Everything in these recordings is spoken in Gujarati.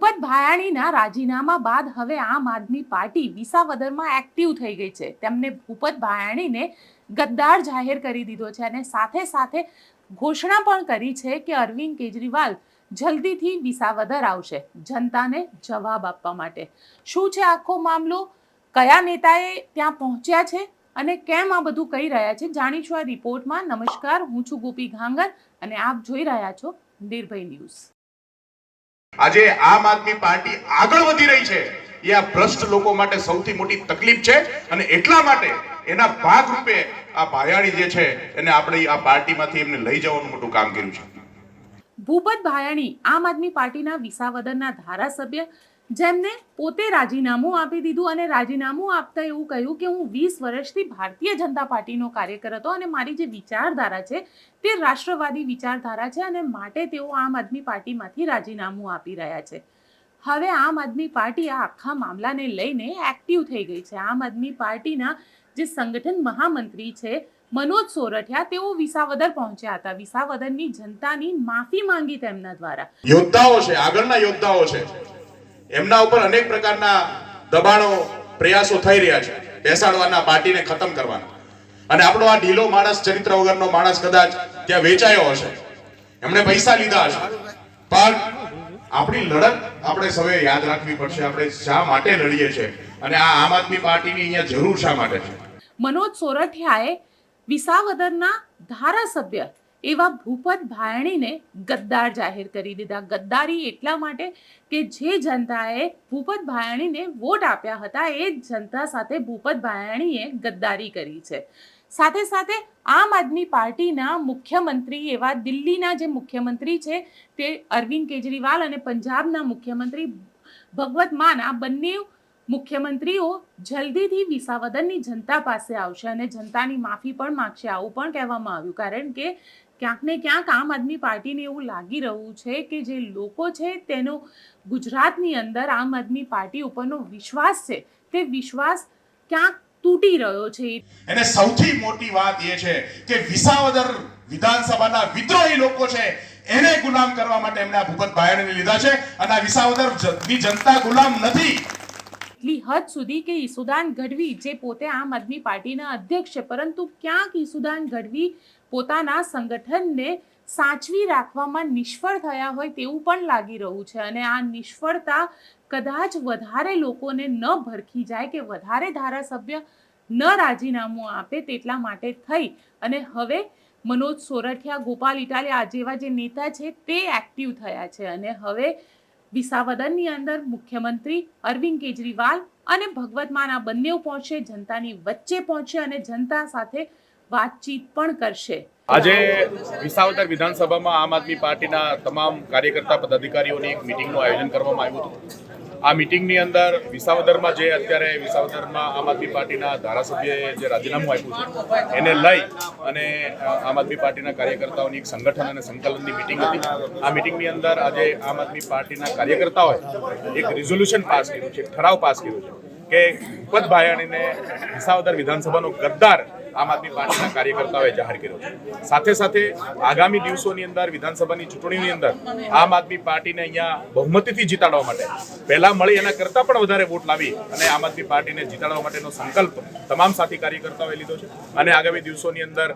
ભૂપત ભાયાણીના રાજીનામા બાદ હવે આમ આદમી પાર્ટી વિસાવદરમાં એક્ટિવ થઈ ગઈ છે. તેમને ભૂપત ભાયાણીને ગદ્દાર જાહેર કરી દીધો છે અને સાથે સાથે ઘોષણા પણ કરી છે કે અરવિંદ કેજરીવાલ જલ્દીથી વિસાવદર આવશે જનતાને જવાબ આપવા માટે. શું છે આખો મામલો? કયા નેતાએ ત્યાં પહોંચ્યા છે? અને કેમ આ બધું કહી રહ્યા છે? જાણીશું આ રિપોર્ટમાં નમસ્કાર, હું છું ગોપી ઘાંગર અને આપ જોઈ રહ્યા છો નિર્ભય ન્યૂઝ. આજે આમ આદમી પાર્ટી આગળ વધી રહી છે. એ આ ભ્રષ્ટ લોકો માટે સૌથી મોટી તકલીફ છે અને એટલા માટે એના ભાગ રૂપે આ ભાયાણી જે છે, એને આપણે આ પાર્ટીમાંથી એમને લઈ જવાનું મોટું કામ કર્યું છે. ભૂપત ભાયાણી આમ આદમી પાર્ટીના વિસાવદરના ધારાસભ્ય જેમને પોતે રાજીનામું આપી દીધું અને રાજીનામું આપતા એવું કહ્યું કે હું વીસ વર્ષથી ભારતીય જનતા પાર્ટીનો કાર્યકર હતો અને મારી જે વિચારધારા છે તે રાષ્ટ્રવાદી વિચારધારા છે અને માટે તેઓ આમ આદમી પાર્ટીમાંથી રાજીનામું આપી રહ્યા છે. હવે આમ આદમી પાર્ટી આ આખા મામલાને લઈને એક્ટિવ થઈ ગઈ છે. આમ આદમી પાર્ટીના જે સંગઠન મહામંત્રી છે મનોજ સોરઠિયા તેઓ વિસાવદર પહોંચ્યા હતા. વિસાવદરની જનતાની માફી માંગી તેમના દ્વારા. યોદ્ધાઓ છે, આગળના યોદ્ધાઓ છે. એમના ઉપર અનેક પ્રકારના દબાણો, પ્રયાસો થઈ રહ્યા છે. બેસાડવાના પાર્ટીને ખતમ કરવાના. અને આપણો આ ઢીલો માણસ ચરિત્ર વગરનો માણસ કદાચ ત્યાં વેચાયો હશે. એમણે પૈસા લીધા હશે. પણ આપણી લડત આપણે સૌએ યાદ રાખવી પડશે. આપણે શા માટે લડીએ છીએ? અને આ આમ આદમી પાર્ટીની અહીંયા જરૂર શા માટે છે? મનોજ સોરઠિયાએ વિસાવદરના ધારાસભ્ય એવા ભૂપત ભાયણીને ગદ્દાર જાહેર કરી દીધા. ગદ્દારી એટલા માટે કે જે જનતાએ ભૂપત ભાયણીને વોટ આપ્યા હતા, એ જ જનતા સાથે ભૂપત ભાયણીએ ગદ્દારી કરી છે. સાથે સાથે આમ આદમી પાર્ટીના મુખ્યમંત્રી એવા દિલ્હીના જે મુખ્યમંત્રી છે, તે અરવિંદ કેજરીવાલ અને પંજાબના મુખ્યમંત્રી ભગવત માન, આ બંને મુખ્યમંત્રીઓ જલ્દીથી વિસાવદનની જનતા પાસે આવશે અને જનતાની માફી પણ માગશે. આવું પણ કહેવામાં આવ્યું. કારણ કે ક્યાંક ને ક્યાંક આમ આદમી પાર્ટીને એવું લાગી રહ્યું છે કે જે લોકો છે તેનો ગુજરાતની અંદર આમ આદમી પાર્ટી ઉપરનો વિશ્વાસ છે, તે વિશ્વાસ ક્યાંક તૂટી રહ્યો છે. એને સૌથી મોટી વાત એ છે કે વિસાવદર વિધાનસભાના વિદ્રોહી લોકો છે, એને ગુલામ કરવા માટે એમને આ ભૂપત ભાયણને લીધા છે અને આ વિસાવદરની જનતા ગુલામ નથી. એટલી હદ સુધી કે ઈસુદાન ગઢવી જે પોતે આમ આદમી પાર્ટીના અધ્યક્ષ છે, પરંતુ ક્યાંક ઈસુદાન ગઢવી પોતાના સંગઠનને સાચવી રાખવામાં નિષ્ફળ થયા હોય તેવું પણ લાગી રહ્યું છે અને આ નિષ્ફળતા કદાચ વધારે લોકોને ન ભરખી જાય કે વધારે ધારાસભ્ય ન રાજીનામું આપે તેટલા માટે થઈ. અને હવે મનોજ સોરઠિયા, ગોપાલ ઇટાલિયા જેવા જે નેતા છે, તે એક્ટિવ થયા છે અને હવે વિસાવદરની અંદર મુખ્યમંત્રી અરવિંદ કેજરીવાલ અને ભગવત માન આ બંને પહોંચશે જનતાની વચ્ચે પહોંચશે અને જનતા સાથે વાતચીત પણ કરશે. આજે વિસાવદર વિધાનસભામાં આમ આદમી પાર્ટીના તમામ કાર્યકર્તા, પદાધિકારીઓની એક મિટિંગનું આયોજન કરવામાં આવ્યું હતું. આ મિટિંગની અંદર વિસાવદરમાં જે અત્યારે વિસાવદરમાં આમ આદમી પાર્ટીના ધારાસભ્યએ જે રાજીનામું આપ્યું છે, એને લઈ અને આમ આદમી પાર્ટીના કાર્યકર્તાઓની એક સંગઠન અને સંકલનની મિટિંગ હતી. આ મિટિંગની અંદર આજે આમ આદમી પાર્ટીના કાર્યકર્તાઓએ એક રિઝોલ્યુશન પાસ કર્યું છે, ઠરાવ પાસ કર્યો છે કે ભૂપત ભાયાણીને વિસાવદર વિધાનસભાનો ગદ્દાર આમ આદમી પાર્ટીના કાર્યકર્તાઓએ જાહેર કર્યો સાથે સાથે આગામી દિવસોની અંદર, વિધાનસભાની ચૂંટણીની અંદર આમ આદમી પાર્ટીને અહીંયા બહુમતીથી જીતાડવા માટે પહેલા મળી એના કરતાં પણ વધારે વોટ લાવી અને આમ આદમી પાર્ટીને જીતાડવા માટેનો સંકલ્પ તમામ સાથી કાર્યકર્તાઓએ લીધો છે. અને આગામી દિવસોની અંદર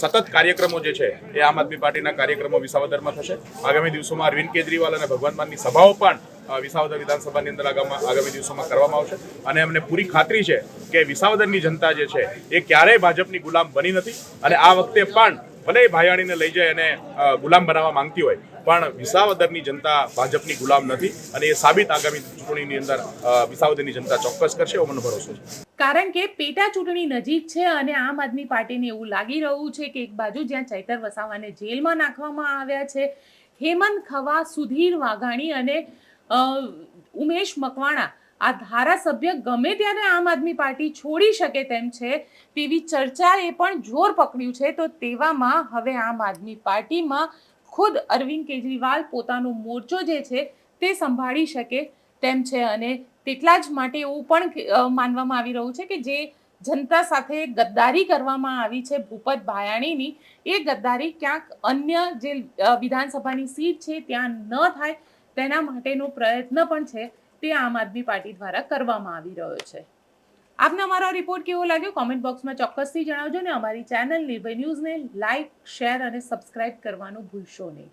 સતત કાર્યક્રમો જે છે એ આમ આદમી પાર્ટીના કાર્યક્રમો વિસાવદરમાં થશે. આગામી દિવસોમાં અરવિંદ કેજરીવાલ અને ભગવાન માનની સભાઓ પણ વિસાવદર વિધાનસભાની અંદર આગામી દિવસોમાં કરવામાં આવશે. અને અમને પૂરી ખાતરી છે કે વિસાવદરની જનતા જે છે, એ ક્યારેય ભાજપની ગુલામ બની નથી. અને આ વખતે પણ ભલે ભાયાણીને લઈ જાય અને ગુલામ બનાવવા માંગતી હોય, પણ વિસાવદરની જનતા ભાજપની ગુલામ નથી. અને એ સાબિત આગામી ચૂંટણીની અંદર વિસાવદરની જનતા ચોક્કસ કરશે એવો મને ભરોસો છે. કારણ કે પેટા ચૂંટણી નજીક છે અને આમ આદમી પાર્ટીને એવું લાગી રહ્યું છે કે એક બાજુ જ્યાં ચૈતર વસાવાને જેલમાં નાખવામાં આવ્યા છે, હેમંત ખવા, સુધીર વાઘાણી અને ઉમેશ મકવાણા, આ ધારાસભ્ય ગમે ત્યારે આમ આદમી પાર્ટી છોડી શકે તેમ છે, તેવી ચર્ચાએ પણ જોર પકડ્યું છે, તો તેવામાં હવે આમ આદમી પાર્ટીમાં ખુદ અરવિંદ કેજરીવાલ પોતાનો મોરચો જે છે તે સંભાળી શકે તેમ છે અને તેટલા જ માટે એવું પણ માનવામાં આવી રહ્યું છે કે જે જનતા સાથે ગદ્દારી કરવામાં આવી છે ભૂપત ભાયાણીની, એ ગદ્દારી ક્યાંક અન્ય જે વિધાનસભાની સીટ છે ત્યાં ન થાય તેના માટેનો પ્રયત્ન પણ છે તે આમ આદમી પાર્ટી દ્વારા કરવામાં આવી રહ્યો છે. આપને અમારો રિપોર્ટ કેવો લાગ્યો? કોમેન્ટ બોક્સમાં ચોક્કસથી જણાવજો ને અમારી ચેનલ નિર્ભય ન્યૂઝને લાઇક શેર અને સબસ્ક્રાઇબ કરવાનું ભૂલશો નહીં.